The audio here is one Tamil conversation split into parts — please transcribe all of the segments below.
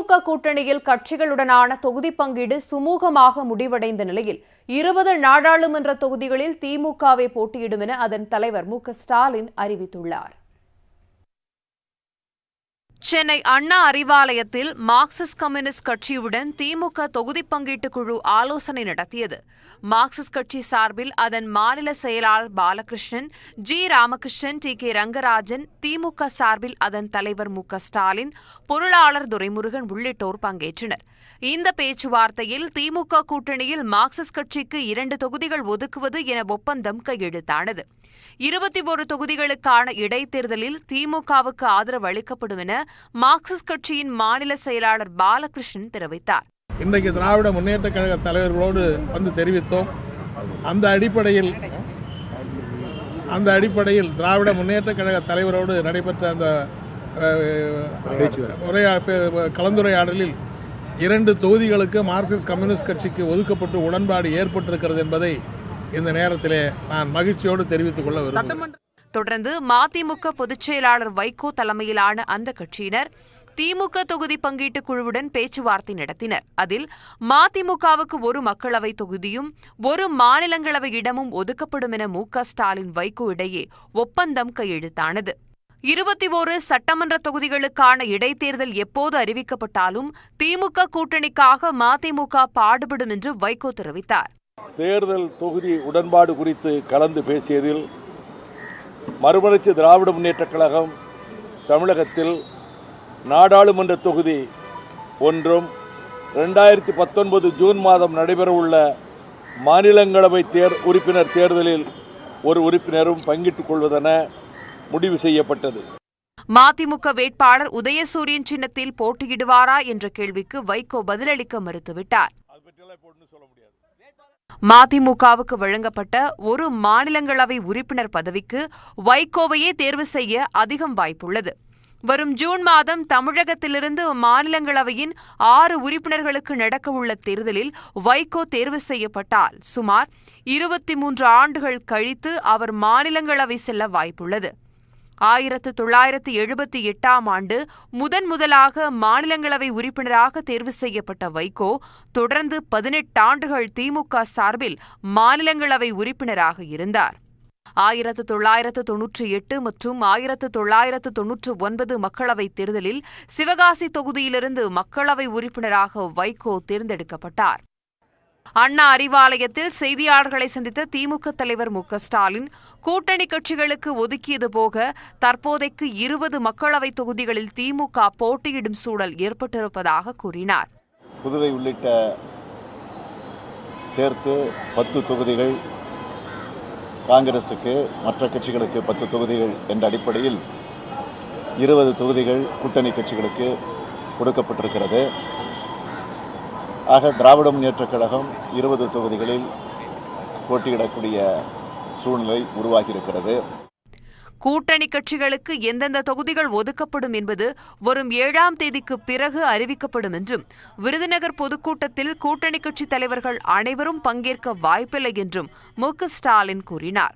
திமுக கூட்டணியில் கட்சிகளுடனான தொகுதி பங்கீடு சுமூகமாக முடிவடைந்த நிலையில் இருபது நாடாளுமன்ற தொகுதிகளில் திமுகவை போட்டியிடும் என அதன் தலைவர் மு க ஸ்டாலின் அறிவித்துள்ளார். சென்னை அண்ணா அறிவாலயத்தில் மார்க்சிஸ்ட் கம்யூனிஸ்ட் கட்சியுடன் திமுக தொகுதி பங்கீட்டு குழு ஆலோசனை நடத்தியது. மார்க்சிஸ்ட் கட்சி சார்பில் அதன் மாநில செயலாளர் Balakrishnan G. Ramakrishnan T. K. Rangarajan DMK சார்பில் அதன் தலைவர் மு. க. ஸ்டாலின் பொருளாளர் துரைமுருகன் உள்ளிட்டோர் பங்கேற்றனர். இந்த பேச்சுவார்த்தையில் திமுக கூட்டணியில் மார்க்சிஸ்ட் கட்சிக்கு இரண்டு தொகுதிகள் ஒதுக்குவது என ஒப்பந்தம் கையெழுத்தானது. இருபத்தி ஒரு தொகுதிகளுக்கான இடைத்தேர்தலில் திமுகவுக்கு ஆதரவு அளிக்கப்படும் என மார்க்சிஸ்ட் கட்சியின் மாநில செயலாளர் பாலகிருஷ்ணன் தெரிவித்தார். இன்றைக்கு திராவிட முன்னேற்ற கழக தலைவர்களோடு வந்து தெரிவித்தோம். அந்த அடிப்படையில் அந்த அடிப்படையில் திராவிட முன்னேற்ற கழக தலைவரோடு நடைபெற்ற அந்த உரையா கலந்துரையாடலில் இரண்டு தொகுதிகளுக்கு மார்க்சிஸ்ட் கம்யூனிஸ்ட் கட்சிக்கு ஒதுக்கப்பட்டு உடன்பாடு ஏற்பட்டிருக்கிறது என்பதை இந்த நேரத்திலே நான் மகிழ்ச்சியோடு தெரிவித்துக் கொள்ள விரும்புகிறேன். தொடர்ந்து மதிமுக பொதுச் செயலாளர் வைகோ தலைமையிலான அந்த கட்சியினர் திமுக தொகுதி பங்கீட்டு குழுவுடன் பேச்சுவார்த்தை நடத்தினர். அதில் மதிமுகவுக்கு ஒரு மக்களவை தொகுதியும் ஒரு மாநிலங்களவை இடமும் ஒதுக்கப்படும் என மு க ஸ்டாலின் வைகோ இடையே ஒப்பந்தம் கையெழுத்தானது. இருபத்தி ஓரு சட்டமன்ற தொகுதிகளுக்கான இடைத்தேர்தல் எப்போது அறிவிக்கப்பட்டாலும் திமுக கூட்டணிக்காக மதிமுக பாடுபடும் என்று வைகோ தெரிவித்தார். தேர்தல் தொகுதி உடன்பாடு குறித்து கலந்து பேசியதில் மறுமலர்ச்சி திராவிட முன்னேற்றக் கழகம் தமிழகத்தில் நாடாளுமன்ற தொகுதி ஒன்றும் ரெண்டாயிரத்தி பத்தொன்பது ஜூன் மாதம் நடைபெறவுள்ள மாநிலங்களவை தேர் உறுப்பினர் தேர்தலில் ஒரு உறுப்பினரும் பங்கிட்டுக் கொள்வதென முடிவு செய்யப்பட்டது. மதிமுக வேட்பாளர் உதயசூரியன் சின்னத்தில் போட்டியிடுவாரா என்ற கேள்விக்கு வைகோ பதிலளிக்க மறுத்துவிட்டார். மதிமுகவுக்கு வழங்கப்பட்ட ஒரு மாநிலங்களவை உறுப்பினர் பதவிக்கு வைகோவையே தேர்வு செய்ய அதிகம் வாய்ப்புள்ளது. வரும் ஜூன் மாதம் தமிழகத்திலிருந்து மாநிலங்களவையின் ஆறு உறுப்பினர்களுக்கு நடக்கவுள்ள தேர்தலில் வைகோ தேர்வு செய்யப்பட்டால் சுமார் இருபத்தி மூன்று ஆண்டுகள் கழித்து அவர் மாநிலங்களவை செல்ல வாய்ப்புள்ளது. ஆயிரத்து தொள்ளாயிரத்து எழுபத்தி எட்டாம் ஆண்டு முதன் முதலாக மாநிலங்களவை உறுப்பினராக தேர்வு செய்யப்பட்ட வைகோ தொடர்ந்து பதினெட்டு ஆண்டுகள் திமுக சார்பில் மாநிலங்களவை உறுப்பினராக இருந்தார். ஆயிரத்து தொள்ளாயிரத்து தொன்னூற்றி எட்டு மற்றும் ஆயிரத்து தொள்ளாயிரத்து தொன்னூற்று ஒன்பது மக்களவைத் தேர்தலில் சிவகாசி தொகுதியிலிருந்து மக்களவை உறுப்பினராக வைகோ தேர்ந்தெடுக்கப்பட்டார். அண்ணா அறிவாலயத்தில் செய்தியாளர்களை சந்தித்த திமுக தலைவர் மு ஸ்டாலின் கூட்டணி கட்சிகளுக்கு ஒதுக்கியது போக தற்போதைக்கு இருபது மக்களவைத் தொகுதிகளில் திமுக போட்டியிடும் சூழல் ஏற்பட்டிருப்பதாக கூறினார். புதுவை உள்ளிட்ட சேர்த்து பத்து தொகுதிகள் காங்கிரஸுக்கு மற்ற கட்சிகளுக்கு பத்து தொகுதிகள் என்ற அடிப்படையில் இருபது தொகுதிகள் கூட்டணி கட்சிகளுக்கு கொடுக்கப்பட்டிருக்கிறது. ஆக திராவிட முன்னேற்றக் கழகம் இருபது தொகுதிகளில் போட்டியிடக்கூடிய சூழ்நிலை உருவாகியிருக்கிறது. கூட்டணி கட்சிகளுக்கு எந்தெந்த தொகுதிகள் ஒதுக்கப்படும் என்பது வரும் ஏழாம் தேதிக்கு பிறகு அறிவிக்கப்படும் என்றும் விருதுநகர் பொதுக்கூட்டத்தில் கூட்டணி கட்சி தலைவர்கள் அனைவரும் பங்கேற்க வாய்ப்பில்லை என்றும் மு ஸ்டாலின் கூறினார்.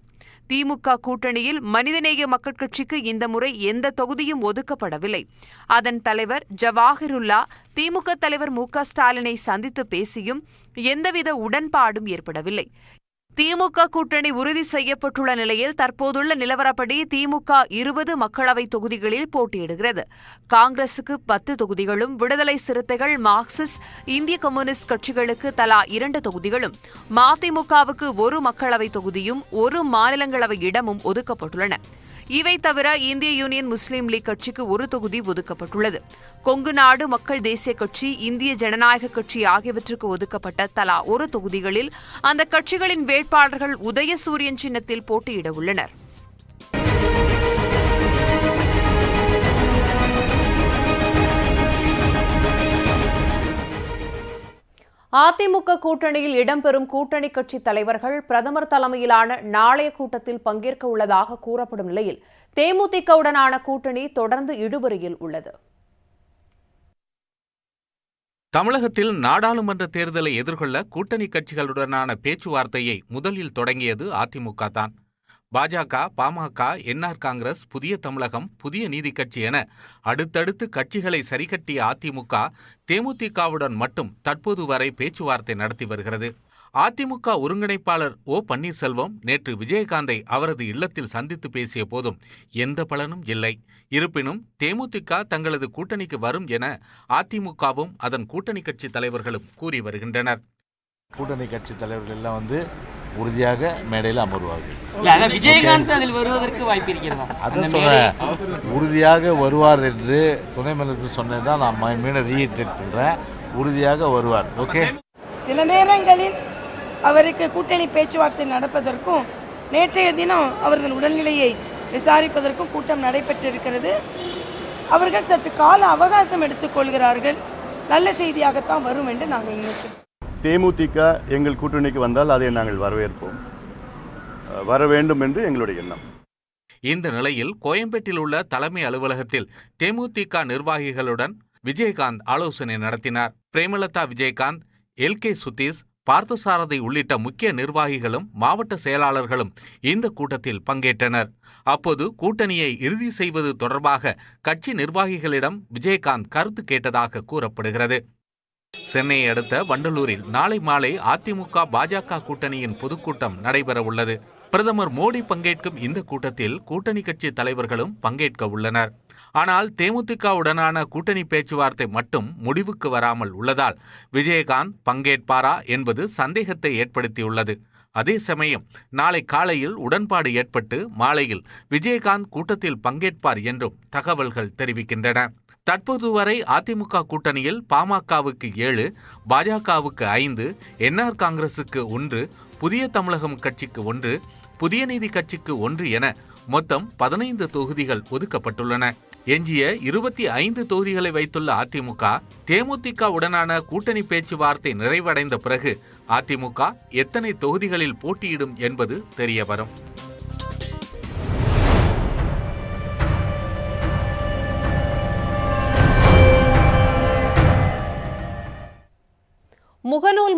திமுக கூட்டணியில் மனிதநேய மக்கள் கட்சிக்கு இந்த முறை எந்த தொகுதியும் ஒதுக்கப்படவில்லை. அதன் தலைவர் ஜவாஹிருல்லா திமுக தலைவர் மு க ஸ்டாலினை சந்தித்து பேசியும் எந்தவித உடன்பாடும் ஏற்படவில்லை. திமுக கூட்டணி உறுதி செய்யப்பட்டுள்ள நிலையில் தற்போதுள்ள நிலவரப்படி திமுக இருபது மக்களவை தொகுதிகளில் போட்டியிடுகிறது. காங்கிரசுக்கு பத்து தொகுதிகளும் விடுதலை சிறுத்தைகள் மார்க்சிஸ்ட் இந்திய கம்யூனிஸ்ட் கட்சிகளுக்கு தலா இரண்டு தொகுதிகளும் மதிமுகவுக்கு ஒரு மக்களவை தொகுதியும் ஒரு மாநிலங்களவை இடமும் ஒதுக்கப்பட்டுள்ளன. இவை தவிர இந்திய யூனியன் முஸ்லீம் லீக் கட்சிக்கு ஒரு தொகுதி ஒதுக்கப்பட்டுள்ளது. கொங்கு நாடு மக்கள் தேசிய கட்சி இந்திய ஜனநாயக கட்சி ஆகியவற்றுக்கு ஒதுக்கப்பட்ட தலா ஒரு தொகுதிகளில் அந்த கட்சிகளின் வேட்பாளர்கள் உதயசூரியன் சின்னத்தில் போட்டியிட உள்ளனர். அதிமுக கூட்டணியில் இடம்பெறும் கூட்டணி கட்சி தலைவர்கள் பிரதமர் தலைமையிலான நாளைய கூட்டத்தில் பங்கேற்க உள்ளதாக கூறப்படும் நிலையில் தேமுதிகவுடனான கூட்டணி தொடர்ந்து இடுபறியில் உள்ளது. தமிழகத்தில் நாடாளுமன்ற தேர்தலை எதிர்கொள்ள கூட்டணி கட்சிகளுடனான பேச்சுவார்த்தையை முதலில் தொடங்கியது அதிமுக தான். பாஜக பாமக என்ஆர் காங்கிரஸ் புதிய தமிழகம் புதிய நீதி கட்சி என அடுத்தடுத்து கட்சிகளை சரிகட்டிய அதிமுக தேமுதிகவுடன் மட்டும் தற்போது வரை பேச்சுவார்த்தை நடத்தி வருகிறது. அதிமுக ஒருங்கிணைப்பாளர் ஓ பன்னீர்செல்வம் நேற்று விஜயகாந்தை அவரது இல்லத்தில் சந்தித்து பேசிய போதும் எந்த பலனும் இல்லை. இருப்பினும் தேமுதிக தங்களது கூட்டணிக்கு வரும் என அதிமுகவும் அதன் கூட்டணி கட்சி தலைவர்களும் கூறி வருகின்றனர். கூட்டணி கட்சி தலைவர்கள் எல்லாம் வந்து உறுதியாக மேடையில் அமர்வார்கள். விஜயகாந்த் அதில் வருவதற்கு வாய்ப்பு இருக்கிறதா? அதான் சொல்றேன். உறுதியாக வருவார் என்று துணை முதலமைச்சர் சொன்னது தான் நான் மீண்டும் ரீஇட்டேட் பண்ணுறேன் உறுதியாக வருவார். ஓகே சில நேரங்களில் அவருக்கு கூட்டணி பேச்சுவார்த்தை நடப்பதற்கும் நேற்றைய தினம் அவர்கள் உடல்நிலையை விசாரிப்பதற்கும் கூட்டம் நடைபெற்றிருக்கிறது. அவர்கள் சற்று கால அவகாசம் எடுத்துக்கொள்கிறார்கள் நல்ல செய்தியாகத்தான் வரும் என்று நாங்கள் நினைக்கிறோம். தேமுதிக எங்கள் கூட்டணிக்கு வந்தால் அதை நாங்கள் வரவேற்போம். வர வேண்டும் என்று எங்களுடைய எண்ணம். இந்த நிலையில் கோயம்பேட்டில் உள்ள தலைமை அலுவலகத்தில் தேமுதிக நிர்வாகிகளுடன் விஜயகாந்த் ஆலோசனை நடத்தினார். பிரேமலதா விஜயகாந்த் எல் கே சுதீஷ் பார்த்தசாரதி உள்ளிட்ட முக்கிய நிர்வாகிகளும் மாவட்ட செயலாளர்களும் இந்த கூட்டத்தில் பங்கேற்றனர். அப்போது கூட்டணியை இறுதி செய்வது தொடர்பாக கட்சி நிர்வாகிகளிடம் விஜயகாந்த் கருத்து கேட்டதாக கூறப்படுகிறது. சென்னையை அடுத்த வண்டலூரில் நாளை மாலை அதிமுக பாஜக கூட்டணியின் பொதுக்கூட்டம் நடைபெறவுள்ளது பிரதமர் மோடி பங்கேற்கும் இந்த கூட்டத்தில் கூட்டணி கட்சி தலைவர்களும் பங்கேற்க உள்ளனர். ஆனால் தேமுதிகவுடனான கூட்டணி பேச்சுவார்த்தை மட்டும் முடிவுக்கு வராமல் உள்ளதால் விஜயகாந்த் பங்கேற்பாரா என்பது சந்தேகத்தை ஏற்படுத்தியுள்ளது. அதே சமயம் நாளை காலையில் உடன்பாடு ஏற்பட்டு மாலையில் விஜயகாந்த் கூட்டத்தில் பங்கேற்பார் என்றும் தகவல்கள் தெரிவிக்கின்றன. தற்போது வரை அதிமுக கூட்டணியில் பாமகவுக்கு ஏழு பாஜகவுக்கு ஐந்து என்ஆர் காங்கிரசுக்கு ஒன்று புதிய தமிழகம் கட்சிக்கு ஒன்று புதிய நீதி கட்சிக்கு ஒன்று என மொத்தம் பதினைந்து தொகுதிகள் ஒதுக்கப்பட்டுள்ளன. எஞ்சிய இருபத்தி ஐந்து தொகுதிகளை வைத்துள்ள அதிமுக தேமுதிக உடனான கூட்டணி பேச்சுவார்த்தை நிறைவடைந்த பிறகு அதிமுக எத்தனை தொகுதிகளில் போட்டியிடும் என்பது தெரியவரும்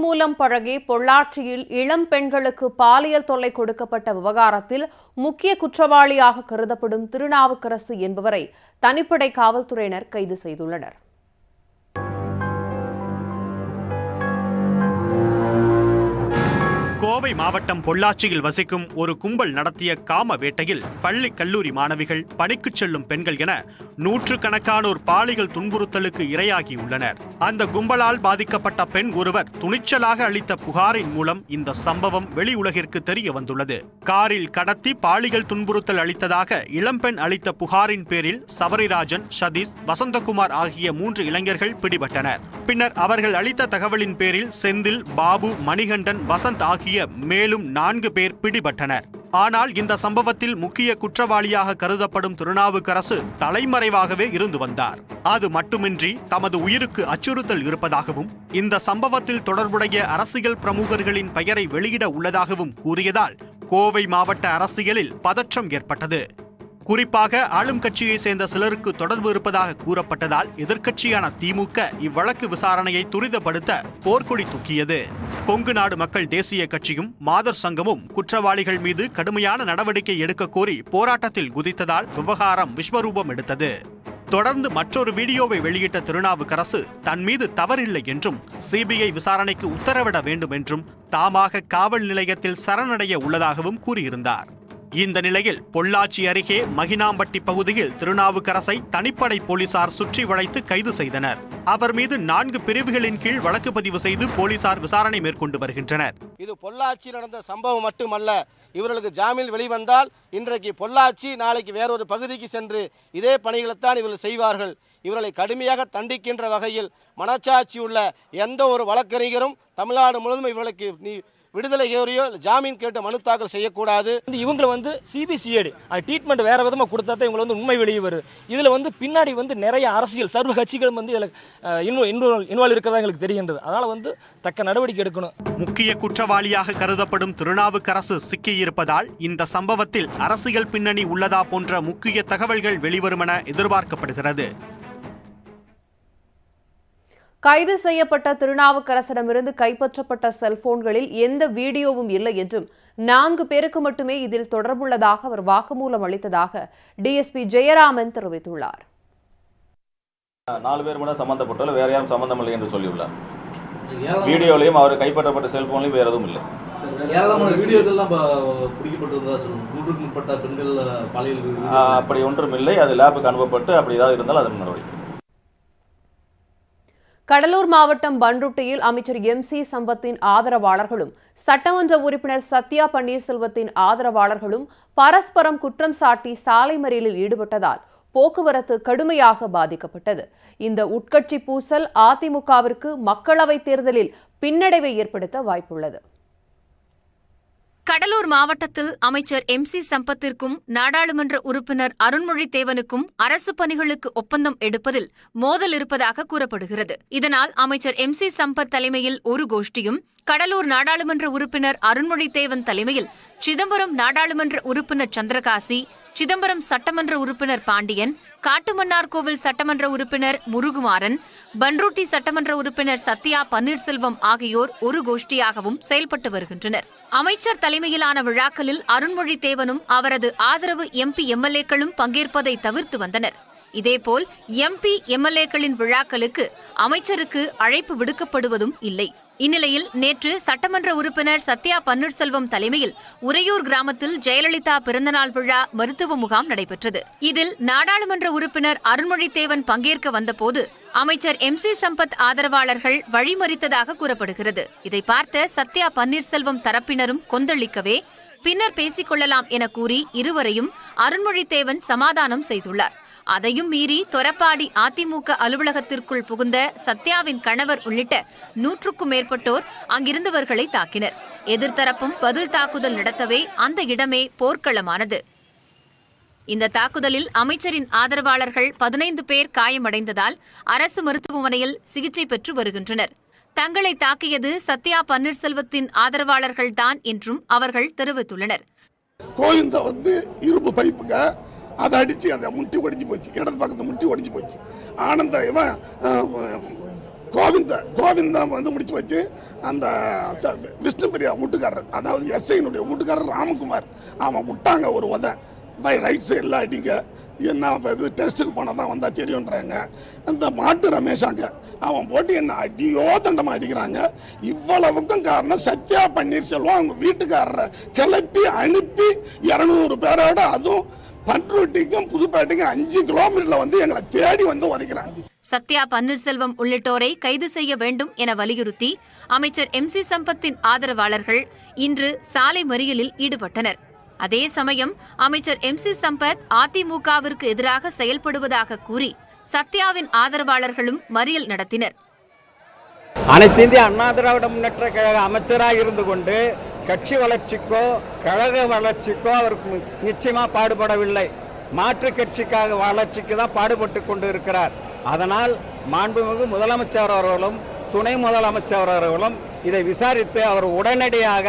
மூலம் பழகி பொள்ளாச்சியில் இளம் பெண்களுக்கு பாலியல் தொல்லை கொடுக்கப்பட்ட விவகாரத்தில் முக்கிய குற்றவாளியாக கருதப்படும் திருநாவுக்கரசு என்பவரை தனிப்படை காவல்துறையினர் கைது செய்துள்ளனர். கோவை மாவட்டம் பொள்ளாச்சியில் வசிக்கும் ஒரு கும்பல் நடத்திய காம வேட்டையில் பள்ளி கல்லூரி மாணவிகள் பணிக்குச் செல்லும் பெண்கள் என நூற்றுக்கணக்கானோர் பாலியல் துன்புறுத்தலுக்கு இரையாகியுள்ளனர் அந்த கும்பலால் பாதிக்கப்பட்ட பெண் ஒருவர் துணிச்சலாக அளித்த புகாரின் மூலம் இந்த சம்பவம் வெளி உலகிற்கு தெரிய வந்துள்ளது. காரில் கடத்தி பாலியல் துன்புறுத்தல் அளித்ததாக இளம்பெண் அளித்த புகாரின் பேரில் சபரிராஜன் சதீஷ் வசந்தகுமார் ஆகிய மூன்று இளைஞர்கள் பிடிபட்டனர். பின்னர் அவர்கள் அளித்த தகவலின் பேரில் செந்தில் பாபு மணிகண்டன் வசந்த் ஆகிய மேலும் நான்கு பேர் பிடிபட்டனர். ஆனால் இந்த சம்பவத்தில் முக்கிய குற்றவாளியாக கருதப்படும் திருநாவுக்கரசு தலைமறைவாகவே இருந்து வந்தார். அது மட்டுமின்றி தமது உயிருக்கு அச்சுறுத்தல் இருப்பதாகவும் இந்த சம்பவத்தில் தொடர்புடைய அரசியல் பிரமுகர்களின் பெயரை வெளியிட உள்ளதாகவும் கூறியதால் கோவை மாவட்ட அரசியலில் பதற்றம் ஏற்பட்டது. குறிப்பாக ஆளும் கட்சியை சேர்ந்த சிலருக்கு தொடர்பு இருப்பதாக கூறப்பட்டதால் எதிர்க்கட்சியான திமுக இவ்வழக்கு விசாரணையை துரிதப்படுத்த போர்க்கொடி தூக்கியது. கொங்கு நாடு மக்கள் தேசிய கட்சியும் மாதர் சங்கமும் குற்றவாளிகள் மீது கடுமையான நடவடிக்கை எடுக்க கோரி போராட்டத்தில் குதித்ததால் விவகாரம் விஸ்வரூபம் எடுத்தது. தொடர்ந்து மற்றொரு வீடியோவை வெளியிட்ட திருநாவுக்கரசு தன் மீது தவறில்லை என்றும் சிபிஐ விசாரணைக்கு உத்தரவிட வேண்டும் என்றும் தாமாக காவல் நிலையத்தில் சரணடைய உள்ளதாகவும் கூறியிருந்தார். இந்த நிலையில் பொள்ளாச்சி அருகே மகினாம்பட்டி பகுதியில் திருநாவுக்கரசை தனிப்படை போலீசார் சுற்றி வளைத்து கைது செய்தனர். அவர் மீது நான்கு பிரிவுகளின் கீழ் வழக்கு பதிவு செய்து போலீசார் விசாரணை மேற்கொண்டு வருகின்றனர். இது பொள்ளாச்சி நடந்த சம்பவம் மட்டுமல்ல இவர்களுக்கு ஜாமீன் வெளிவந்தால் இன்றைக்கு பொள்ளாச்சி நாளைக்கு வேறொரு பகுதிக்கு சென்று இதே பணிகளைத்தான் இவர்கள் செய்வார்கள். இவர்களை கடுமையாக தண்டிக்கின்ற வகையில் மனச்சாட்சி உள்ள எந்த ஒரு வழக்கறிஞரும் தமிழ்நாடு முழுவதும் இவர்களுக்கு நீ விடுதலை கோரியோ ஜாமீன் கேட்டு மனு தாக்கல் செய்யக்கூடாது. வந்து இவங்களை வந்து சிபிசிஐடி அது ட்ரீட்மெண்ட் வேற விதமாக கொடுத்தா தான் இவங்களை வந்து உண்மை வெளியே வருது. இதில் வந்து பின்னாடி வந்து நிறைய அரசியல் சர்வ கட்சிகள் வந்து இதில் இன்வால்வ் இருக்கிறதா எங்களுக்கு தெரிகின்றது. அதனால் வந்து தக்க நடவடிக்கை எடுக்கணும். முக்கிய குற்றவாளியாக கருதப்படும் திருநாவுக்கரசு சிக்கியிருப்பதால் இந்த சம்பவத்தில் அரசியல் பின்னணி உள்ளதா போன்ற முக்கிய தகவல்கள் வெளிவரும் என எதிர்பார்க்கப்படுகிறது. கைது செய்யப்பட்ட திருநாவுக்கரசரிடமிருந்து கைப்பற்றப்பட்ட செல்போன்களில் எந்த வீடியோவும் இல்லை என்றும் நான்கு பேருக்கு மட்டுமே இதில் தொடர்புள்ளதாக அவர் வாக்குமூலம் அளித்ததாக டிஎஸ்பி ஜெயராமன் தெரிவித்துள்ளார். நாலு பேர் கூட சம்பந்தப்பட்டாலும் வேற யாரும் சம்பந்தம் இல்லை என்று சொல்லியுள்ளார். வீடியோலையும் அவர் கைப்பற்றப்பட்ட செல்போன்லையும் வேற எதுவும் இல்லை. அப்படி ஒன்றும் இல்லை. அது லேபுக்கு அனுப்பப்பட்டு அப்படி ஏதாவது இருந்தால் அதன் நடவடிக்கை. கடலூர் மாவட்டம் பன்ருட்டியில் அமைச்சர் எம் சி சம்பத்தின் ஆதரவாளர்களும் சட்டமன்ற உறுப்பினர் சத்யா பன்னீர்செல்வத்தின் ஆதரவாளர்களும் பரஸ்பரம் குற்றம் சாட்டி சாலை மறியலில் ஈடுபட்டதால் போக்குவரத்து கடுமையாக பாதிக்கப்பட்டது. இந்த உட்கட்சி பூசல் அதிமுகவிற்கு மக்களவைத் தேர்தலில் பின்னடைவை ஏற்படுத்த வாய்ப்புள்ளது. கடலூர் மாவட்டத்தில் அமைச்சர் எம் சி சம்பத்திற்கும் நாடாளுமன்ற உறுப்பினர் அருண்மொழி தேவனுக்கும் அரசு பணிகளுக்கு ஒப்பந்தம் எடுப்பதில் மோதல் இருப்பதாக கூறப்படுகிறது. இதனால் அமைச்சர் எம் சி சம்பத் தலைமையில் ஒரு கோஷ்டியும் கடலூர் நாடாளுமன்ற உறுப்பினர் அருண்மொழி தேவன் தலைமையில் சிதம்பரம் நாடாளுமன்ற உறுப்பினர் சந்திரகாசி சிதம்பரம் சட்டமன்ற உறுப்பினர் பாண்டியன் காட்டுமன்னார்கோவில் சட்டமன்ற உறுப்பினர் முருகுமாறன் பன்ருட்டி சட்டமன்ற உறுப்பினர் சத்யா பன்னீர்செல்வம் ஆகியோர் ஒரு கோஷ்டியாகவும் செயல்பட்டு வருகின்றனர். அமைச்சர் தலைமையிலான விழாக்களில் அருண்மொழி தேவனும் அவரது ஆதரவு எம்பி எம்எல்ஏக்களும் பங்கேற்பதை தவிர்த்து வந்தனர். இதேபோல் எம்பி எம்எல்ஏக்களின் விழாக்களுக்கு அமைச்சருக்கு அழைப்பு விடுக்கப்படுவதும் இல்லை. இந்நிலையில் நேற்று சட்டமன்ற உறுப்பினர் சத்யா பன்னீர்செல்வம் தலைமையில் உறையூர் கிராமத்தில் ஜெயலலிதா பிறந்தநாள் விழா மருத்துவ முகாம் நடைபெற்றது. இதில் நாடாளுமன்ற உறுப்பினர் அருண்மொழித்தேவன் பங்கேற்க வந்தபோது அமைச்சர் எம் சி சம்பத் ஆதரவாளர்கள் வழிமறித்ததாக கூறப்படுகிறது. இதை பார்த்த சத்யா பன்னீர்செல்வம் தரப்பினரும் கொந்தளிக்கவே பின்னர் பேசிக் கொள்ளலாம் என கூறி இருவரையும் அருண்மொழித்தேவன் சமாதானம் செய்துள்ளார். அதையும் மீறி தொரப்பாடி அதிமுக அலுவலகத்திற்குள் புகுந்த சத்யாவின் கணவர் உள்ளிட்ட நூற்றுக்கும் மேற்பட்டோர் அங்கிருந்தவர்களை தாக்கினர். எதிர்த்தரப்பும் பதில் தாக்குதல் நடத்தவே அந்த இடமே போர்க்களமானது. இந்த தாக்குதலில் அமைச்சரின் ஆதரவாளர்கள் பதினைந்து பேர் காயமடைந்ததால் அரசு மருத்துவமனையில் சிகிச்சை பெற்று வருகின்றனர். தங்களை தாக்கியது சத்யா பன்னீர்செல்வத்தின் ஆதரவாளர்கள் தான் என்றும் அவர்கள் தெரிவித்துள்ளனர். கோவிந்த வந்து இரும்பு பைப்புங்க. அதை அடித்து அந்த முட்டி ஒடிஞ்சு போச்சு. இடது பக்கத்து முட்டி ஒடிஞ்சு போச்சு. ஆனந்த இவன் கோவிந்த கோவிந்தன் வந்து முடிச்சு வச்சு அந்த விஷ்ணு பிரியா வீட்டுக்காரர் அதாவது எஸ்ஐனுடைய வீட்டுக்காரர் ராமகுமார். அவன் விட்டாங்க ஒரு உதை. பை ரைட் சைடில் அடிங்க. என்ன இது டெஸ்ட்டுக்கு போனால் தான் வந்தால் தெரியுன்றாங்க அந்த மாட்டு ரமேஷாங்க அவன் போட்டு என்ன அடியோ தண்டமா அடிக்கிறாங்க. இவ்வளவுக்கும் காரணம் சத்யா பன்னீர்செல்வம் அவங்க வீட்டுக்காரரை கிளப்பி அனுப்பி இரநூறு பேரோட அதுவும் பன்ருட்டிக்கும் புதுப்பேட்டைக்கும் அஞ்சு கிலோமீட்டர்ல வந்து எங்களை தேடி வந்து உதைக்கிறாங்க சத்யா பன்னீர்செல்வம் உள்ளிட்டோரை கைது செய்ய வேண்டும் என வலியுறுத்தி அமைச்சர் எம் சி சம்பத்தின் ஆதரவாளர்கள் இன்று சாலை மறியலில் ஈடுபட்டனர். அதே சமயம் அமைச்சர் எம் சி சம்பத் அதிமுகவிற்கு எதிராக செயல்படுவதாக கூறி சத்யாவின் ஆதரவாளர்களும் மறியல் நடத்தினர். அனைத்து இந்திய அண்ணா திராவிட முன்னேற்ற கழக அமைச்சராக இருந்து கொண்டு கட்சி வளர்ச்சிக்கோ கழக வளர்ச்சிக்கோ அவர் நிச்சயமா பாடுபடவில்லை. மாற்று கட்சிக்காக வளர்ச்சிக்கு தான் பாடுபட்டு கொண்டு இருக்கிறார் அதனால் மாண்புமிகு முதலமைச்சர் அவர்களும் துணை முதலமைச்சர் அவர்களும் இதை விசாரித்து அவர் உடனடியாக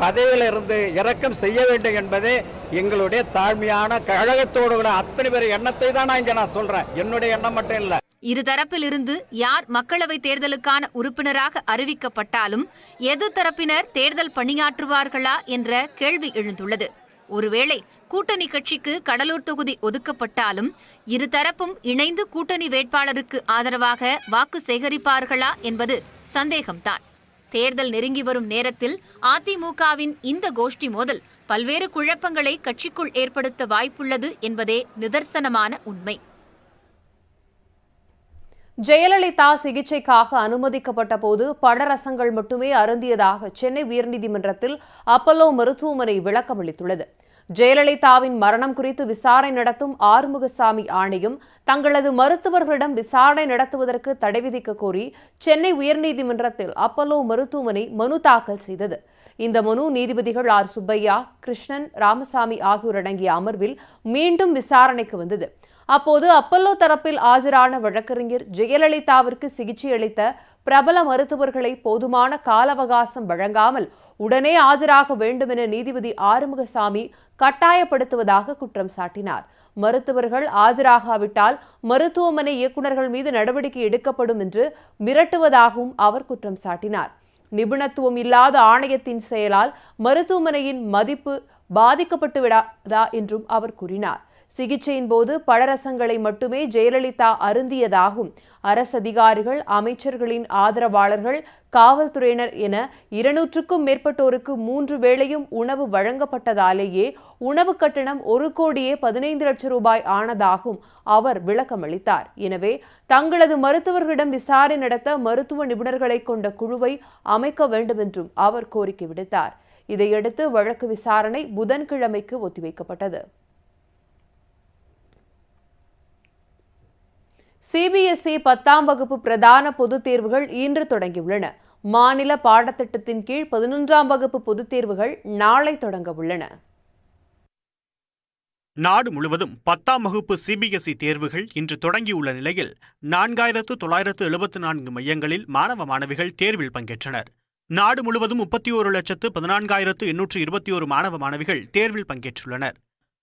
பதவியிலிருந்து இறக்கம் செய்ய வேண்டும் என்பதே எங்களுடைய தாழ்மையான கழகத்தோடு கூட அத்தனை பேர் எண்ணத்தை தான் நான் இங்க நான் சொல்றேன். என்னுடைய எண்ணம் மட்டும் இல்லை. இருதரப்பிலிருந்து யார் மக்களவைத் தேர்தலுக்கான உறுப்பினராக அறிவிக்கப்பட்டாலும் எது தரப்பினர் தேர்தல் பணியாற்றுவார்களா என்ற கேள்வி எழுந்துள்ளது. ஒருவேளை கூட்டணி கட்சிக்கு கடலூர் தொகுதி ஒதுக்கப்பட்டாலும் இருதரப்பும் இணைந்து கூட்டணி வேட்பாளருக்கு ஆதரவாக வாக்கு சேகரிப்பார்களா என்பது சந்தேகம்தான். தேர்தல் நெருங்கி வரும் நேரத்தில் அதிமுகவின் இந்த கோஷ்டி மோதல் பல்வேறு குழப்பங்களை கட்சிக்குள் ஏற்படுத்த வாய்ப்புள்ளது என்பதே நிதர்சனமான உண்மை. ஜெயலலிதா சிகிச்சைக்காக அனுமதிக்கப்பட்ட போது படரசங்கள் மட்டுமே அருந்தியதாக சென்னை உயர்நீதிமன்றத்தில் அப்பல்லோ மருத்துவமனை விளக்கமளித்துள்ளது ஜெயலலிதாவின் மரணம் குறித்து விசாரணை நடத்தும் ஆறுமுகசாமி ஆணையம் தங்களது மருத்துவர்களிடம் விசாரணை நடத்துவதற்கு தடை விதிக்க கோரி சென்னை உயர்நீதிமன்றத்தில் அப்பல்லோ மருத்துவமனை மனு தாக்கல் செய்தது. இந்த மனு நீதிபதிகள் ஆர். சுப்பையா கிருஷ்ணன் ராமசாமி ஆகியோர் அடங்கிய அமர்வில் மீண்டும் விசாரணைக்கு வந்தது. அப்போது அப்பல்லோ தரப்பில் ஆஜரான வழக்கறிஞர் ஜெயலலிதாவிற்கு சிகிச்சை அளித்த பிரபல மருத்துவர்களை போதுமான கால அவகாசம் வழங்காமல் உடனே ஆஜராக வேண்டும் என நீதிபதி ஆறுமுகசாமி கட்டாயப்படுத்துவதாக குற்றம் சாட்டினார். மருத்துவர்கள் ஆஜராகாவிட்டால் மருத்துவமனை இயக்குநர்கள் மீது நடவடிக்கை எடுக்கப்படும் என்று மிரட்டுவதாகவும் அவர் குற்றம் சாட்டினார். நிபுணத்துவம் இல்லாத ஆணையத்தின் செயலால் மருத்துவமனையின் மதிப்பு பாதிக்கப்பட்டு விடாதா என்றும் அவர் கூறினார். சிகிச்சையின் போது பழரசங்களை மட்டுமே ஜெயலலிதா அருந்தியதாகும். அரசு அதிகாரிகள் அமைச்சர்களின் ஆதரவாளர்கள் காவல்துறையினர் என இருநூற்றுக்கும் மேற்பட்டோருக்கு மூன்று வேளையும் உணவு வழங்கப்பட்டதாலேயே உணவு கட்டணம் ஒரு கோடியே பதினைந்து லட்சம் ரூபாய் ஆனதாகும். அவர் விளக்கமளித்தார் எனவே தங்களது மருத்துவர்களிடம் விசாரணை நடத்த மருத்துவ நிபுணர்களை கொண்ட குழுவை அமைக்க வேண்டும் என்றும் அவர் கோரிக்கை விடுத்தார். இதையடுத்து வழக்கு விசாரணை புதன்கிழமைக்கு ஒத்திவைக்கப்பட்டது. சிபிஎஸ்இ பத்தாம் வகுப்பு பிரதான பொதுத் தேர்வுகள் இன்று தொடங்கியுள்ளன. மாநில பாடத்திட்டத்தின் கீழ் பதினொன்றாம் வகுப்பு பொதுத் தேர்வுகள் நாளை தொடங்க உள்ளன. நாடு முழுவதும் பத்தாம் வகுப்பு சிபிஎஸ்இ தேர்வுகள் இன்று தொடங்கியுள்ள நிலையில் நான்காயிரத்து தொள்ளாயிரத்து எழுபத்து நான்கு மையங்களில் மாணவ மாணவிகள் தேர்வில் பங்கேற்றனர். நாடு முழுவதும் முப்பத்தி ஒரு லட்சத்து பதினான்காயிரத்து எண்ணூற்று இருபத்தி ஒரு மாணவ மாணவிகள் தேர்வில் பங்கேற்றுள்ளனர்.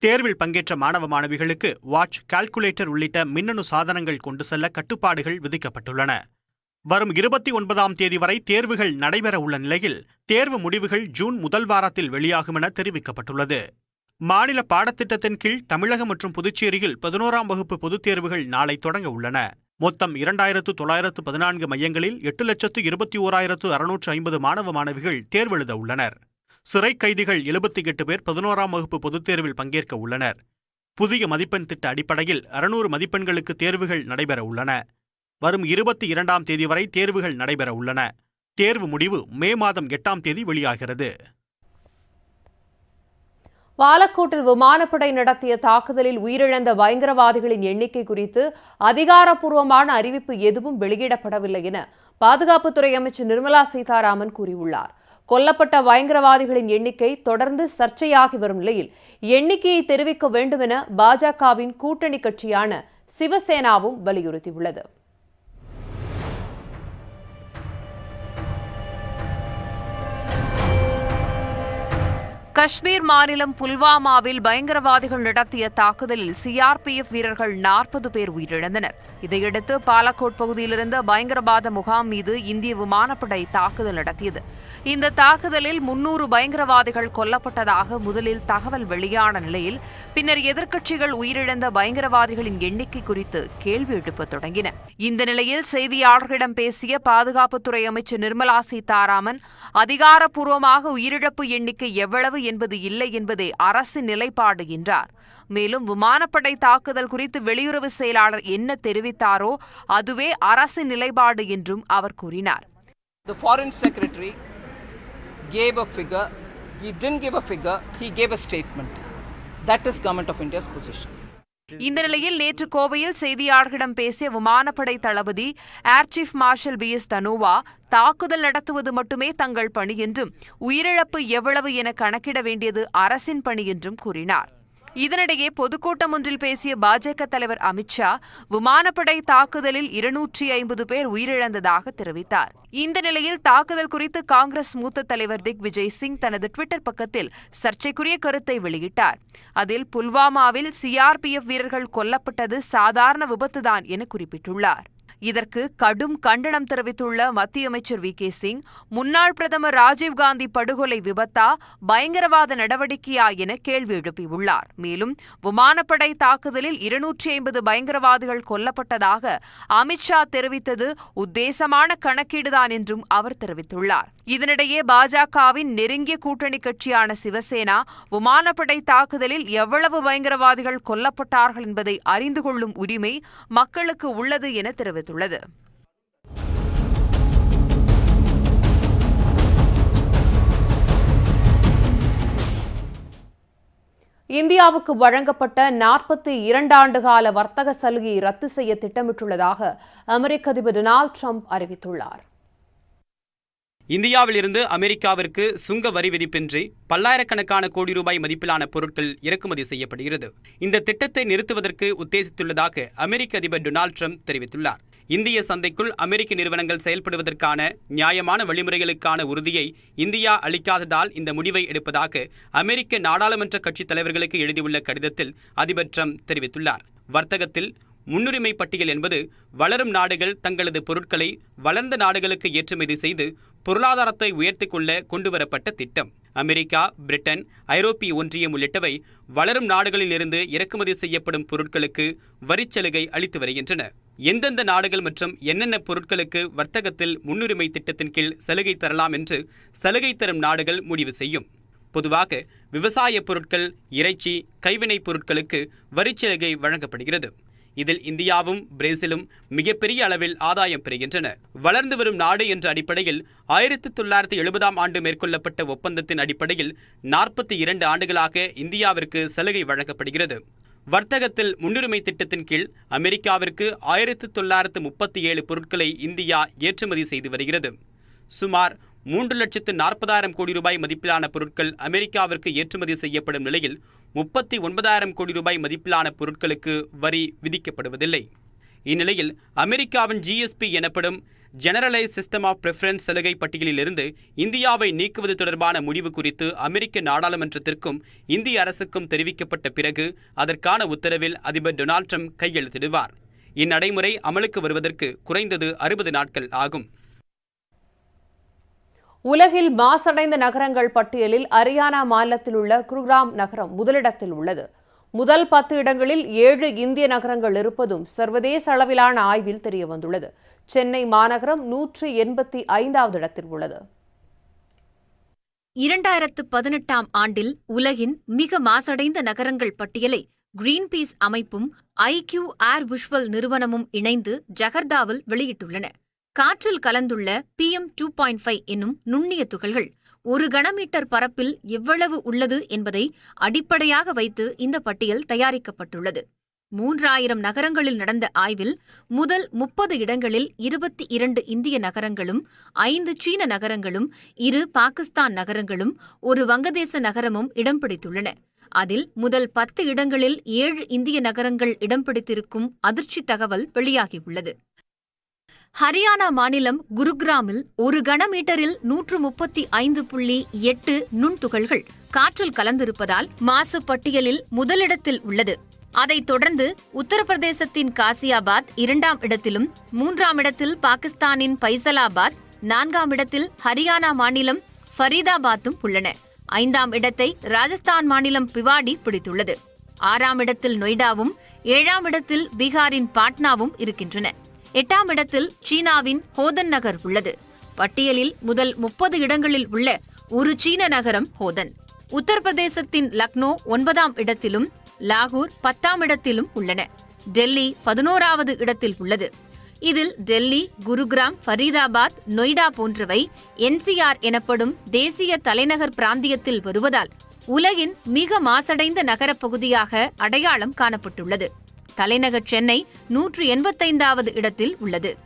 தேர்வில் பங்கேற்ற மாணவ மாணவிகளுக்கு வாட்ச் கால்குலேட்டர் உள்ளிட்ட மின்னணு சாதனங்கள் கொண்டு செல்ல கட்டுப்பாடுகள் விதிக்கப்பட்டுள்ளன. வரும் இருபத்தி ஒன்பதாம் தேதி வரை தேர்வுகள் நடைபெற உள்ள நிலையில் தேர்வு முடிவுகள் ஜூன் முதல் வாரத்தில் வெளியாகும் என தெரிவிக்கப்பட்டுள்ளது. மாநில பாடத்திட்டத்தின் கீழ் தமிழகம் மற்றும் புதுச்சேரியில் பதினோராம் வகுப்பு பொதுத் தேர்வுகள் நாளை தொடங்க உள்ளன. மொத்தம் இரண்டாயிரத்து தொள்ளாயிரத்து பதினான்கு மையங்களில் எட்டு லட்சத்து இருபத்தி ஓராயிரத்து அறுநூற்று ஐம்பது மாணவ மாணவிகள் தேர்வெழுத உள்ளனர். சிறை கைதிகள் எழுபத்தி எட்டு பேர் பதினோராம் வகுப்பு பொதுத் தேர்வில் பங்கேற்க உள்ளனர். புதிய மதிப்பெண் திட்ட அடிப்படையில் அறுநூறு மதிப்பெண்களுக்கு தேர்வுகள் நடைபெற உள்ளன. வரும் இருபத்தி இரண்டாம் தேதி வரை தேர்வுகள் நடைபெற உள்ளன. தேர்வு முடிவு மே மாதம் எட்டாம் தேதி வெளியாகிறது. பாலக்கோட்டில் விமானப்படை நடத்திய தாக்குதலில் உயிரிழந்த பயங்கரவாதிகளின் எண்ணிக்கை குறித்து அதிகாரப்பூர்வமான அறிவிப்பு எதுவும் வெளியிடப்படவில்லை என பாதுகாப்புத்துறை அமைச்சர் நிர்மலா சீதாராமன் கூறியுள்ளார். கொல்லப்பட்ட பயங்கரவாதிகளின் எண்ணிக்கை தொடர்ந்து சர்ச்சையாகி வரும் நிலையில் எண்ணிக்கையை தெரிவிக்க வேண்டும் என பாஜகவின் கூட்டணி கட்சியான சிவசேனாவும் வலியுறுத்தியுள்ளது. காஷ்மீர் மாநிலம் புல்வாமாவில் பயங்கரவாதிகள் நடத்திய தாக்குதலில் சிஆர்பிஎஃப் வீரர்கள் நாற்பது பேர் உயிரிழந்தனர். இதையடுத்து பாலக்கோட் பகுதியிலிருந்த பயங்கரவாத முகாம் மீது இந்திய விமானப்படை தாக்குதல் நடத்தியது. இந்த தாக்குதலில் முன்னூறு பயங்கரவாதிகள் கொல்லப்பட்டதாக முதலில் தகவல் வெளியான நிலையில் பின்னர் எதிர்க்கட்சிகள் உயிரிழந்த பயங்கரவாதிகளின் எண்ணிக்கை குறித்து கேள்வி எழுப்ப தொடங்கின. இந்த நிலையில் செய்தியாளர்களிடம் பேசிய பாதுகாப்புத்துறை அமைச்சர் நிர்மலா சீதாராமன் அதிகாரப்பூர்வமாக உயிரிழப்பு எண்ணிக்கை எவ்வளவு என்பது இல்லை என்பதே அரசின் நிலைப்பாடு என்றார் மேலும் விமானப்படை தாக்குதல் குறித்து வெளியுறவு செயலாளர் என்ன தெரிவித்தாரோ அதுவே அரசின் நிலைப்பாடு என்றும் அவர் கூறினார் The foreign secretary gave a figure. He didn't give a figure, he gave a statement. That is Government of India's position. இந்த நிலையில் நேற்று கோவையில் செய்தியாளர்களிடம் பேசிய விமானப்படை தளபதி air chief marshal B. S. Dhanoa தாக்குதல் நடத்துவது மட்டுமே தங்கள் பணி என்றும் உயிரிழப்பு எவ்வளவு என கணக்கிட வேண்டியது அரசின் பணி என்றும் கூறினார். இதனிடையே பொதுக்கூட்டம் ஒன்றில் பேசிய பாஜக தலைவர் அமித்ஷா விமானப்படை தாக்குதலில் இருநூற்றி ஐம்பது பேர் உயிரிழந்ததாக தெரிவித்தார். இந்த நிலையில் தாக்குதல் குறித்து காங்கிரஸ் மூத்த தலைவர் திக் விஜய் சிங் தனது ட்விட்டர் பக்கத்தில் சர்ச்சைக்குரிய கருத்தை வெளியிட்டார். அதில் புல்வாமாவில் சிஆர்பிஎஃப் வீரர்கள் கொல்லப்பட்டது சாதாரண விபத்துதான் என குறிப்பிட்டுள்ளார். இதற்கு கடும் கண்டனம் தெரிவித்துள்ள மத்திய அமைச்சர் வி. கே. சிங் முன்னாள் பிரதமர் ராஜீவ்காந்தி படுகொலை விபத்தா பயங்கரவாத நடவடிக்கையா என கேள்வி எழுப்பியுள்ளார். மேலும் விமானப்படை தாக்குதலில் இருநூற்றி ஐம்பது பயங்கரவாதிகள் கொல்லப்பட்டதாக அமித்ஷா தெரிவித்தது உத்தேசமான கணக்கீடுதான் என்றும் அவர் தெரிவித்துள்ளார். இதனிடையே பாஜகவின் நெருங்கிய கூட்டணி கட்சியான சிவசேனா விமானப்படை தாக்குதலில் எவ்வளவு பயங்கரவாதிகள் கொல்லப்பட்டார்கள் என்பதை அறிந்து கொள்ளும் உரிமை மக்களுக்கு உள்ளது என தெரிவித்துள்ளது இந்தியாவுக்கு வழங்கப்பட்ட நாற்பத்தி இரண்டாண்டு கால வர்த்தக சலுகையை ரத்து செய்ய திட்டமிட்டுள்ளதாக அமெரிக்க அதிபர் டொனால்டு ட்ரம்ப் அறிவித்துள்ளார். இந்தியாவிலிருந்து அமெரிக்காவிற்கு சுங்க வரி விதிப்பின்றி பல்லாயிரக்கணக்கான கோடி ரூபாய் மதிப்பிலான பொருட்கள் இறக்குமதி செய்யப்படுகிறது. இந்த திட்டத்தை நிறுத்துவதற்கு உத்தேசித்துள்ளதாக அமெரிக்க அதிபர் டொனால்ட் ட்ரம்ப் தெரிவித்துள்ளார். இந்திய சந்தைக்குள் அமெரிக்க நிறுவனங்கள் செயல்படுவதற்கான நியாயமான வழிமுறைகளுக்கான உறுதியை இந்தியா அளிக்காததால் இந்த முடிவை எடுப்பதாக அமெரிக்க நாடாளுமன்ற கட்சித் தலைவர்களுக்கு எழுதியுள்ள கடிதத்தில் அதிபர் ட்ரம்ப் தெரிவித்துள்ளார். வர்த்தகத்தில் முன்னுரிமை பட்டியல் என்பது வளரும் நாடுகள் தங்களது பொருட்களை வளர்ந்த நாடுகளுக்கு ஏற்றுமதி செய்து பொருளாதாரத்தை உயர்த்திக் கொள்ள கொண்டுவரப்பட்ட திட்டம். அமெரிக்கா பிரிட்டன் ஐரோப்பிய ஒன்றியம் உள்ளிட்டவை வளரும் நாடுகளிலிருந்து இறக்குமதி செய்யப்படும் பொருட்களுக்கு வரிச்சலுகை அளித்து வருகின்றன. எந்தெந்த நாடுகள் மற்றும் என்னென்ன பொருட்களுக்கு வர்த்தகத்தில் முன்னுரிமை திட்டத்தின் கீழ் சலுகை தரலாம் என்று சலுகை தரும் நாடுகள் முடிவு செய்யும். பொதுவாக விவசாய பொருட்கள் இறைச்சி கைவினைப் பொருட்களுக்கு வரிச்சலுகை வழங்கப்படுகிறது. இதில் இந்தியாவும் பிரேசிலும் மிகப்பெரிய அளவில் ஆதாயம் பெறுகின்றன. வளர்ந்து வரும் நாடு என்ற அடிப்படையில் ஆயிரத்தி தொள்ளாயிரத்தி எழுபதாம் ஆண்டு மேற்கொள்ளப்பட்ட ஒப்பந்தத்தின் அடிப்படையில் நாற்பத்தி இரண்டு ஆண்டுகளாக இந்தியாவிற்கு சலுகை வழங்கப்படுகிறது. வர்த்தகத்தில் முன்னுரிமை திட்டத்தின் கீழ் அமெரிக்காவிற்கு ஆயிரத்து தொள்ளாயிரத்து முப்பத்தி ஏழு பொருட்களை இந்தியா ஏற்றுமதி செய்து வருகிறது. சுமார் மூன்று லட்சத்து நாற்பதாயிரம் கோடி ரூபாய் மதிப்பிலான பொருட்கள் அமெரிக்காவிற்கு ஏற்றுமதி செய்யப்படும் நிலையில் முப்பத்தி ஒன்பதாயிரம் கோடி ரூபாய் மதிப்பிலான பொருட்களுக்கு வரி விதிக்கப்படுவதில்லை. இந்நிலையில் அமெரிக்காவின் ஜிஎஸ்பி எனப்படும் ஜெனரலைஸ் சிஸ்டம் ஆஃப் பிரெஃபரன்ஸ் சலுகை பட்டியலிலிருந்து இந்தியாவை நீக்குவது தொடர்பான முடிவு குறித்து அமெரிக்க நாடாளுமன்றத்திற்கும் இந்திய அரசுக்கும் தெரிவிக்கப்பட்ட பிறகு அதற்கான உத்தரவில் அதிபர் டொனால்ட் ட்ரம்ப் கையெழுத்திடுவார். இந்நடைமுறை அமலுக்கு வருவதற்கு குறைந்தது அறுபது நாட்கள் ஆகும். உலகில் மாசடைந்த நகரங்கள் பட்டியலில் அரியானா மாநிலத்தில் உள்ள குருகிராம் நகரம் முதலிடத்தில் உள்ளது. முதல் பத்து இடங்களில் ஏழு இந்திய நகரங்கள் இருப்பதும் சர்வதேச அளவிலான ஆய்வில் தெரியவந்துள்ளது. சென்னை மாநகரம் நூற்று எண்பத்தி ஐந்தாவது இடத்தில் உள்ளது. இரண்டாயிரத்து பதினெட்டாம் ஆண்டில் உலகின் மிக மாசடைந்த நகரங்கள் பட்டியலை கிரீன்பீஸ் அமைப்பும் ஐக்யூ ஏர் விஷுவல் நிறுவனமும் இணைந்து ஜகர்தாவில் வெளியிட்டுள்ளன. காற்றில் கலந்துள்ள பிஎம் டூ பாயிண்ட் ஃபைவ் என்னும் நுண்ணிய துகள்கள் ஒரு கனமீட்டர் பரப்பில் எவ்வளவு உள்ளது என்பதை அடிப்படையாக வைத்து இந்த பட்டியல் தயாரிக்கப்பட்டுள்ளது. மூன்றாயிரம் நகரங்களில் நடந்த ஆய்வில் முதல் முப்பது இடங்களில் இருபத்தி இரண்டு இந்திய நகரங்களும் ஐந்து சீன நகரங்களும் இரு பாகிஸ்தான் நகரங்களும் ஒரு வங்கதேச நகரமும் இடம் பிடித்துள்ளன. அதில் முதல் பத்து இடங்களில் ஏழு இந்திய நகரங்கள் இடம் பிடித்திருக்கும் அதிர்ச்சி தகவல் வெளியாகியுள்ளது. ஹரியானா மாநிலம் குருகிராமில் ஒரு கனமீட்டரில் நூற்று முப்பத்தி ஐந்து புள்ளி எட்டு நுண்துகள்கள் காற்றில் கலந்திருப்பதால் மாசு பட்டியலில் முதலிடத்தில் உள்ளது. அதைத் தொடர்ந்து உத்தரப்பிரதேசத்தின் காசியாபாத் இரண்டாம் இடத்திலும் மூன்றாம் இடத்தில் பாகிஸ்தானின் பைசலாபாத் நான்காம் இடத்தில் ஹரியானா மாநிலம் ஃபரீதாபாத்தும் உள்ளன. ஐந்தாம் இடத்தை ராஜஸ்தான் மாநிலம் பிவாடி பிடித்துள்ளது. ஆறாம் இடத்தில் நொய்டாவும் ஏழாம் இடத்தில் பீகாரின் பாட்னாவும் இருக்கின்றன. எட்டாம் இடத்தில் சீனாவின் ஹோதன் நகர் உள்ளது. பட்டியலில் முதல் முப்பது இடங்களில் உள்ள ஒரு சீன நகரம் ஹோதன். உத்தரப்பிரதேசத்தின் லக்னோ ஒன்பதாம் இடத்திலும் லாகூர் பத்தாம் இடத்திலும் உள்ளன. டெல்லி பதினோராவது இடத்தில் உள்ளது. இதில் டெல்லி குருகிராம் ஃபரீதாபாத் நொய்டா போன்றவை என்சிஆர் எனப்படும் தேசிய தலைநகர் பிராந்தியத்தில் வருவதால் உலகின் மிக மாசடைந்த நகரப் பகுதியாக அடையாளம் காணப்பட்டுள்ளது. தலைநகர் சென்னை நூற்று எண்பத்தைந்தாவது இடத்தில் உள்ளது.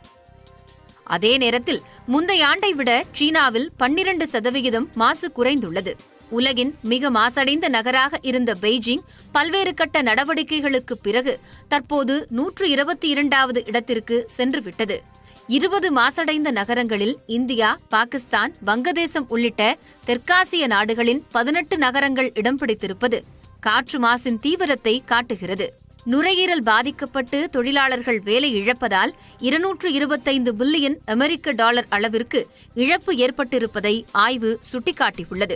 அதே நேரத்தில் முந்தைய ஆண்டை விட சீனாவில் பன்னிரண்டு சதவிகிதம் மாசு குறைந்துள்ளது. உலகின் மிக மாசடைந்த நகராக இருந்த பெய்ஜிங் பல்வேறு கட்ட நடவடிக்கைகளுக்கு பிறகு தற்போது நூற்று இருபத்தி இரண்டாவது இடத்திற்கு சென்றுவிட்டது. இருபது மாசடைந்த நகரங்களில் இந்தியா பாகிஸ்தான் வங்கதேசம் உள்ளிட்ட தெற்காசிய நாடுகளின் பதினெட்டு நகரங்கள் இடம் பிடித்திருப்பது காற்று மாசின் தீவிரத்தை காட்டுகிறது. நுரையீரல் பாதிக்கப்பட்டு தொழிலாளர்கள் வேலை இழப்பதால் இருநூற்று இருபத்தைந்து பில்லியன் அமெரிக்க டாலர் அளவிற்கு இழப்பு ஏற்பட்டிருப்பதை ஆய்வு சுட்டிக்காட்டியுள்ளது.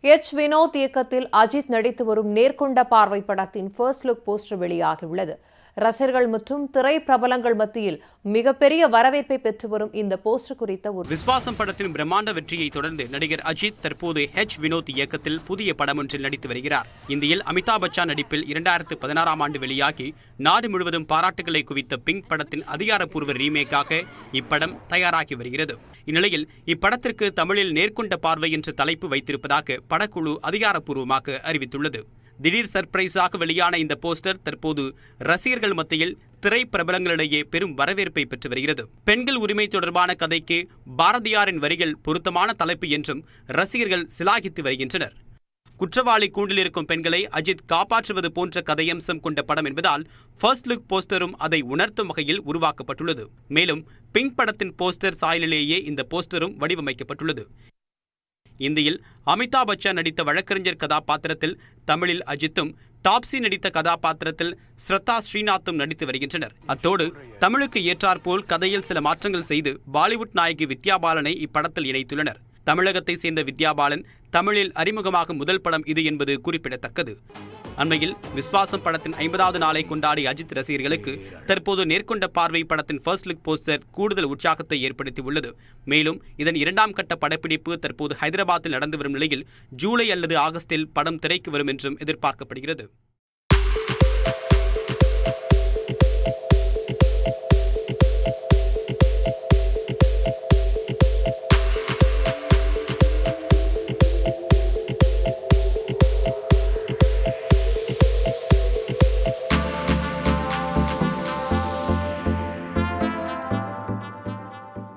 எச் வினோத் இயக்கத்தில் அஜித் நடித்து வரும் நேர்கொண்ட பார்வை படத்தின் ஃபர்ஸ்ட் லுக் போஸ்டர் வெளியாகியுள்ளது. ரசிகர்கள் மற்றும் திரை பிரபலங்கள் மத்தியில் மிகப்பெரிய வரவேற்பை பெற்று வரும் இந்த போஸ்டர் குறித்த ஒரு விஸ்வாசம் படத்தின் பிரம்மாண்ட வெற்றியை தொடர்ந்து நடிகர் அஜித் தற்போது ஹெச் வினோத் இயக்கத்தில் புதிய படம் ஒன்றில் நடித்து வருகிறார். இந்தியில் அமிதாப் பச்சான் நடிப்பில் இரண்டாயிரத்து பதினாறாம் ஆண்டு வெளியாகி நாடு முழுவதும் பாராட்டுகளை குவித்த பிங்க் படத்தின் அதிகாரப்பூர்வ ரீமேக்காக இப்படம் தயாராகி வருகிறது. இந்நிலையில் இப்படத்திற்கு தமிழில் நேர்கொண்ட பார்வை என்ற தலைப்பு வைத்திருப்பதாக படக்குழு அதிகாரப்பூர்வமாக அறிவித்துள்ளது. திடீர் சர்ப்ரைஸாக வெளியான இந்த போஸ்டர் தற்போது ரசிகர்கள் மத்தியில் திரை பிரபலங்களிடையே பெரும் வரவேற்பை பெற்று வருகிறது. பெண்கள் உரிமை தொடர்பான கதைக்கு பாரதியாரின் வரிகள் பொருத்தமான தலைப்பு என்றும் ரசிகர்கள் சிலாகித்து வருகின்றனர். குற்றவாளி கூண்டில் இருக்கும் பெண்களை அஜித் காப்பாற்றுவது போன்ற கதையம்சம் கொண்ட படம் என்பதால் ஃபர்ஸ்ட் லுக் போஸ்டரும் அதை உணர்த்தும் வகையில் உருவாக்கப்பட்டுள்ளது. மேலும் பிங்க் படத்தின் போஸ்டர் சாயலிலேயே இந்த போஸ்டரும் வடிவமைக்கப்பட்டுள்ளது. இந்தியில் அமிதாப் பச்சன் நடித்த வழக்கறிஞர் கதாபாத்திரத்தில் தமிழில் அஜித்தும் டாப்ஸி நடித்த கதாபாத்திரத்தில் ஸ்ரத்தா ஸ்ரீநாத்தும் நடித்து வருகின்றனர். அத்தோடு தமிழுக்கு ஏற்றாற்போல் கதையில் சில மாற்றங்கள் செய்து பாலிவுட் நாயகி வித்யா பாலனை இப்படத்தில் இணைத்துள்ளனர். தமிழகத்தை சேர்ந்த வித்யா பாலன் தமிழில் அறிமுகமாகும் முதல் படம் இது என்பது குறிப்பிடத்தக்கது. அண்மையில் விஸ்வாசம் படத்தின் ஐம்பதாவது நாளை கொண்டாடிய அஜித் ரசிகர்களுக்கு தற்போது நேர்கொண்ட பார்வை படத்தின் ஃபர்ஸ்ட் லுக் போஸ்டர் கூடுதல் உற்சாகத்தை ஏற்படுத்தியுள்ளது. மேலும் இதன் இரண்டாம் கட்ட படப்பிடிப்பு தற்போது ஹைதராபாத்தில் நடந்து வரும் நிலையில் ஜூலை அல்லது ஆகஸ்டில் படம் திரைக்கு வரும் என்றும் எதிர்பார்க்கப்படுகிறது.